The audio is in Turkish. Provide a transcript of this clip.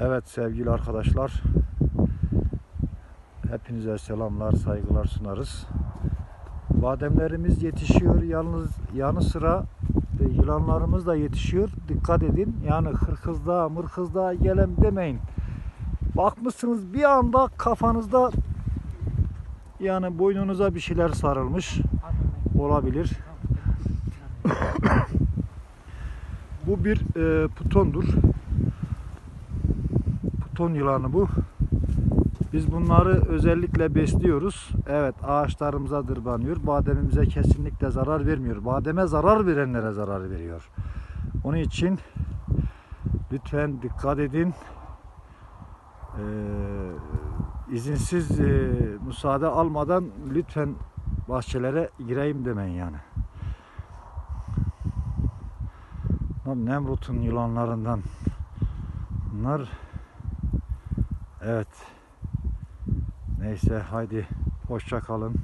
Evet sevgili arkadaşlar. Hepinize selamlar, saygılar sunarız. Bademlerimiz yetişiyor. Yalnız yanı sıra e, yılanlarımız da yetişiyor. Dikkat edin. Yani hırkızda, mırkızda gelem demeyin. Bakmışsınız bir anda kafanızda yani boynunuza bir şeyler sarılmış olabilir. Bu bir e, putondur. Puton yılanı bu. Biz bunları özellikle besliyoruz. Evet ağaçlarımıza tırmanıyor. Bademimize kesinlikle zarar vermiyor. Bademe zarar verenlere zarar veriyor. Onun için lütfen dikkat edin. Ee, izinsiz e, müsaade almadan lütfen bahçelere gireyim demeyin yani. Bunlar Nemrut'un yılanlarından. Bunlar evet. Neyse haydi hoşça kalın.